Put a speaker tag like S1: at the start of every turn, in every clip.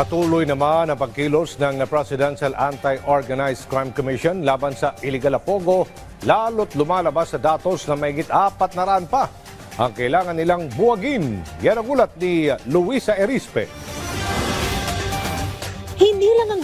S1: Patuloy naman ang pagkilos ng Presidential Anti-Organized Crime Commission laban sa illegal na pogo, lalo't lumalabas sa datos na may apat na raan pa ang kailangan nilang buwagin. Yan ang ulat ni Luisa Erispe.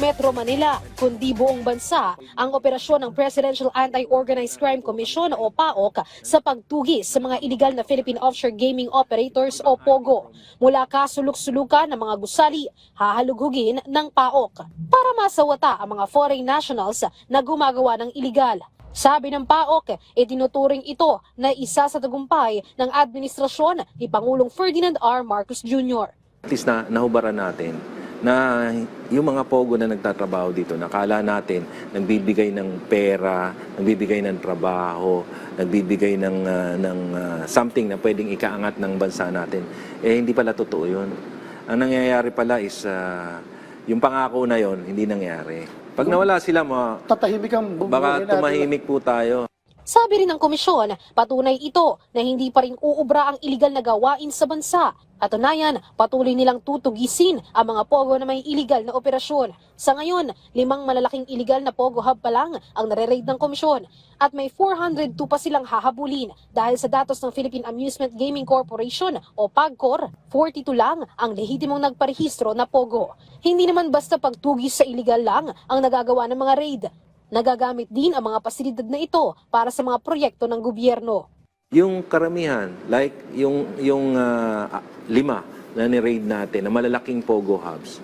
S2: Metro Manila, kundi buong bansa ang operasyon ng Presidential Anti-Organized Crime Commission o PAOK sa pagtugis sa mga illegal na Philippine Offshore Gaming Operators o POGO. Mula kasuluk-sulukan ng mga gusali, hahalughugin ng PAOK para masawata ang mga foreign nationals na gumagawa ng illegal. Sabi ng PAOK, itinuturing ito na isa sa tagumpay ng administrasyon ni Pangulong Ferdinand R. Marcos Jr.
S3: At least na nahubaran natin na yung mga pogo na nagtatrabaho dito, nakala natin nagbibigay ng pera, nagbibigay ng trabaho, nagbibigay ng, ah, ng ah, something na pwedeng ikaangat ng bansa natin. Eh, hindi pala totoo yun. Ang nangyayari pala is, ah, yung pangako na yon hindi nangyari. Pag nawala sila, ma,
S4: tatahimik ang
S3: baka tumahimik po tayo.
S2: Sabi rin ng komisyon, patunay ito na hindi pa rin uubra ang iligal na gawain sa bansa. Katunayan, patuloy nilang tutugisin ang mga pogo na may iligal na operasyon. Sa ngayon, limang malalaking iligal na pogo hub pa lang ang nare-raid ng komisyon at may 402 pa silang hahabulin dahil sa datos ng Philippine Amusement Gaming Corporation o PAGCOR, 42 lang ang lehitimong nagparehistro na pogo. Hindi naman basta pagtugis sa iligal lang ang nagagawa ng mga raid. Nagagamit din ang mga pasilidad na ito para sa mga proyekto ng gobyerno.
S3: Yung karamihan, like yung, yung ah, lima na ni-raid natin, na malalaking pogo hubs,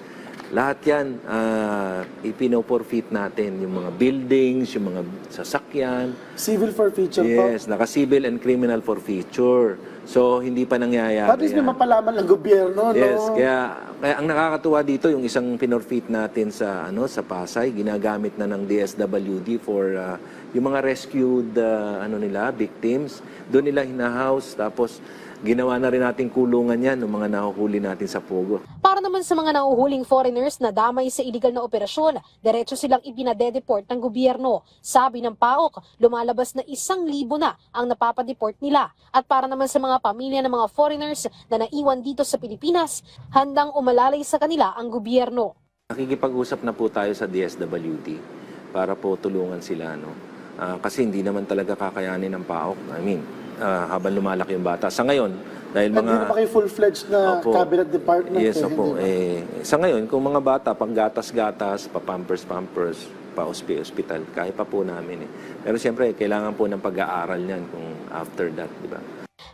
S3: lahat yan, uh, ipinoforfeit natin. Yung mga buildings, yung mga sasakyan.
S4: Civil forfeiture
S3: Yes, naka-civil and criminal forfeiture. So, hindi pa nangyayari.
S4: At least may mapalaman ng gobyerno,
S3: Yes,
S4: no?
S3: kaya, kaya ang nakakatuwa dito yung isang pinorfeit natin sa ano sa Pasay, ginagamit na ng DSWD for uh, yung mga rescued uh, ano nila, victims. Doon nila hinahouse tapos ginawa na rin natin kulungan yan ng mga nahuhuli natin sa Pogo.
S2: Para naman sa mga nahuhuling foreigners na damay sa illegal na operasyon, diretso silang ipinadedeport ng gobyerno. Sabi ng PAOK, lumalabas na isang libo na ang napapadeport nila. At para naman sa mga pamilya ng mga foreigners na naiwan dito sa Pilipinas, handang umalalay sa kanila ang gobyerno.
S3: Nakikipag-usap na po tayo sa DSWD para po tulungan sila. No? Ah, kasi hindi naman talaga kakayanin ng PAOK. I mean, ah, habang lumalaki yung bata. Sa ngayon, dahil
S4: At
S3: mga...
S4: hindi pa kayo full-fledged na
S3: Opo.
S4: cabinet department.
S3: Yes,
S4: eh,
S3: opo. Eh, sa ngayon, kung mga bata, pang gatas-gatas, pa pampers-pampers, pa hospital, kaya pa po namin eh. Pero siyempre, kailangan po ng pag-aaral niyan kung after that, di ba?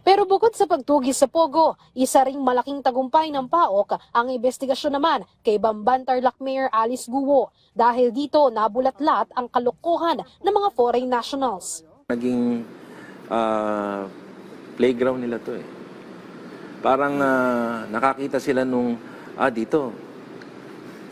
S2: Pero bukod sa pagtugis sa Pogo, isa ring malaking tagumpay ng PAOK ang investigasyon naman kay Bamban Tarlac Mayor Alice Guo. Dahil dito nabulatlat ang kalokohan ng mga foreign nationals.
S3: Naging ah, playground nila to eh. Parang ah, nakakita sila nung, ah dito,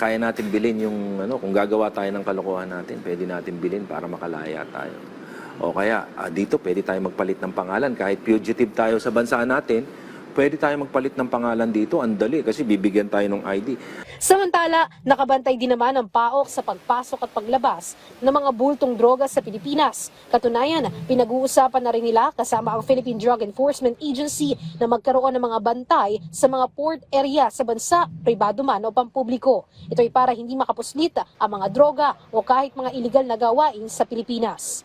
S3: kaya natin bilhin yung, ano, kung gagawa tayo ng kalokohan natin, pwede natin bilhin para makalaya tayo. O kaya, ah, dito pwede tayo magpalit ng pangalan. Kahit fugitive tayo sa bansa natin, pwede tayo magpalit ng pangalan dito. Ang dali kasi bibigyan tayo ng ID.
S2: Samantala, nakabantay din naman ang PAOK sa pagpasok at paglabas ng mga bultong droga sa Pilipinas. Katunayan, pinag-uusapan na rin nila kasama ang Philippine Drug Enforcement Agency na magkaroon ng mga bantay sa mga port area sa bansa, pribado man o pampubliko. Ito ay para hindi makapuslit ang mga droga o kahit mga iligal na gawain sa Pilipinas.